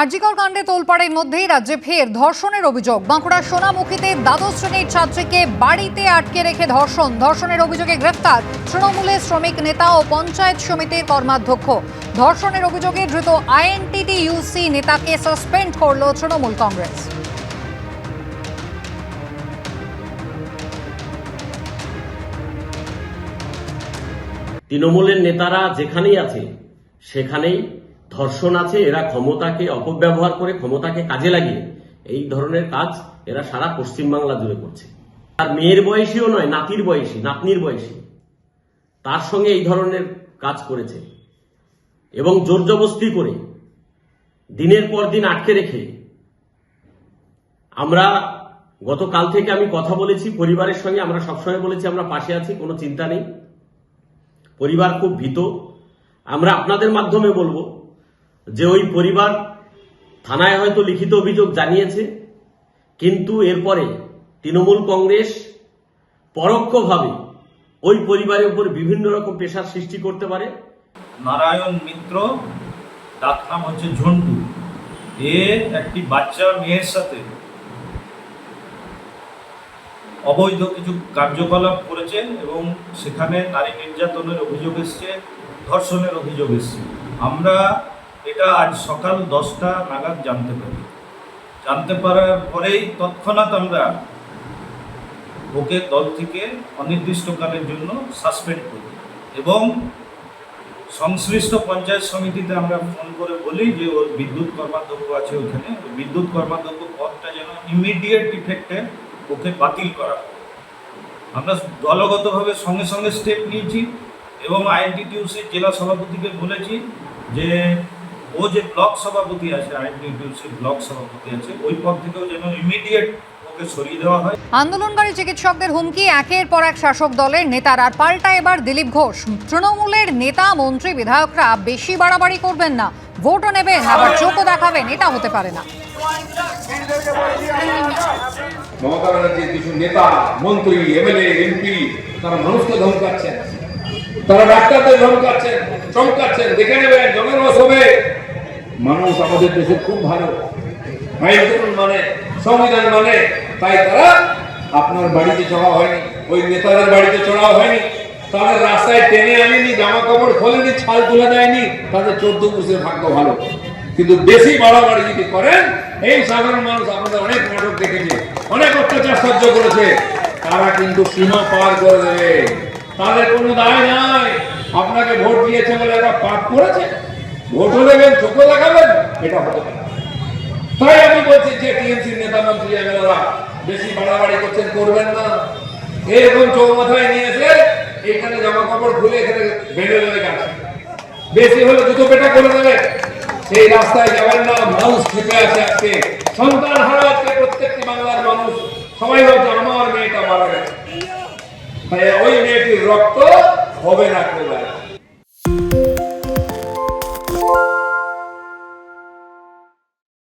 আরজিকর কাণ্ডে তোলপাড়ের মধ্যেই রাজ্যে ফের ধর্ষণের অভিযোগ। বাঁকুড়া সোনামুখীতে দ্বাদশ শ্রেণির ছাত্রীকে বাড়িতে আটকে রেখে ধর্ষণ। ধর্ষণের অভিযোগে গ্রেফতার তৃণমূলের শ্রমিক নেতা ও পঞ্চায়েত সমিতির কর্মাধ্যক্ষ। ধর্ষণের অভিযোগে ধৃত আইএনটিটি ইউসি নেতাকে সাসপেন্ড করল তৃণমূল কংগ্রেস। তৃণমূলের নেতারা যেখানেই আছে, সেখানেই ধর্ষণ আছে, এরা ক্ষমতাকে অপব্যবহার করে ক্ষমতাকে কাজে লাগিয়ে এই ধরনের কাজ এরা সারা পশ্চিমবাংলা জুড়ে করছে। আর মেয়ের বয়সীও নয়, নাতির বয়সী, নাতনির বয়সী। তার সঙ্গে এই ধরনের কাজ করেছে। এবং জোর জবস্তি করে দিনের পর দিন আটকে রেখে আমরা গতকাল থেকে আমি কথা বলেছি, পরিবারের সঙ্গে আমরা সবসময় বলেছি, আমরা পাশে আছি, কোনো চিন্তা নেই। পরিবার খুব ভীত। আমরা আপনাদের মাধ্যমে বলব যে ওই পরিবার থানায় হয়তো লিখিত অভিযোগ জানিয়েছে, কিন্তু এরপরে তৃণমূল কংগ্রেস পরোক্ষভাবে ওই পরিবারের উপর বিভিন্ন রকম পেশার সৃষ্টি করতে পারে। নারায়ণ মিত্র তার নাম হচ্ছে ঝন্টু। এ একটি বাচ্চা মেয়ের সাথে অবৈধ কিছু কার্যকলাপ করেছে এবং সেখানে নারী নির্যাতনের অভিযোগ এসছে, ধর্ষণের অভিযোগ এসছে। আমরা এটা আজ সকাল দশটা নাগাদ জানতে পারি জানতে পারার পরেই তৎক্ষণাৎ আমরা ওকে দল থেকে অনির্দিষ্টকালের জন্য সাসপেন্ড করি এবং সংশ্লিষ্ট পঞ্চায়েত সমিতিতে আমরা ফোন করে বলি যে ওর বিদ্যুৎ কর্মাধ্যক্ষ আছে ওখানে বিদ্যুৎ কর্মাধ্যক্ষ পদটা যেন ইমিডিয়েট ইফেক্টে ওকে বাতিল করা। আমরা দলগতভাবে সঙ্গে সঙ্গে স্টেপ নিয়েছি এবং আইএনটিটিউসির জেলা সভাপতিকে বলেছি যে ও যে ব্লক সভাপতি আছে আইএনটিটিউসির ব্লক সভাপতি আছে ওই পদ থেকেও যেন ইমিডিয়েট ওকে সরিয়ে দেওয়া হয়। আন্দোলনকারী চিকিৎসকদের হুমকি একের পর এক শাসক দলের নেতারা। আর পাল্টা এবার দিলীপ ঘোষ। তৃণমূলের নেতা মন্ত্রী বিধায়করা বেশি বাড়াবাড়ি করবেন না। ভোটও নেবেন আবার চোখও দেখাবেন এটা হতে পারে না। মমতা ব্যানার্জির কিছু নেতা মন্ত্রী এমএলএ এমপি তারা মানুষকে ধমকাচ্ছেন। তারা ডাক্তারদের ধমকাচ্ছেন চমকাচ্ছেন দেখে নেবেন হবে মানুষ আমাদের দেশে খুব ভালো। মানে সংবিধান মানে তাই তারা আপনার বাড়িতে চড়া হয়নি, ওই নেতাদের বাড়িতে চড়াও হয়নি। তাদের রাস্তায় টেনে আনেনি, জামা কাপড় খোলেনি, ছাল তুলে দেয়নি, তাদের চোদ্দ পুষের ভাগ্য ভালো। কিন্তু বেশি বাড়াবাড়ি যদি করেন, এই সাধারণ মানুষ আপনাদের অনেক নাটক দেখেছে, অনেক অত্যাচার সহ্য করেছে। তারা কিন্তু সীমা পার করে দেবে। তাদের কোনো দায় নাই। আপনাকে ভোট দিয়েছে বলে এরা পাপ করেছে। ভোটও দেবেন, চোখও দেখাবেন। এটা হতে পারে। তাই আমি বলছি যে টিএমসির নেতা মন্ত্রী এমএলএরা বেশি বাড়াবাড়ি করছেন, করবেন না। এরকম চৌমাথায় নিয়ে এসে এখানে জামা কাপড় খুলে এখানে বেঁধে দেবে গাছ বেশি হলে দুটো পেটা করে দেবে। সেই রাস্তায় যাবেন না, মানুষ খেপে আছে আজকে। সন্তান হারা আজকে প্রত্যেকটি বাংলার মানুষ। সবাই ভাবছে, আমার মেয়েটা মারা গেছে। তাই ওই মেয়েটির রক্ত হবে না আর।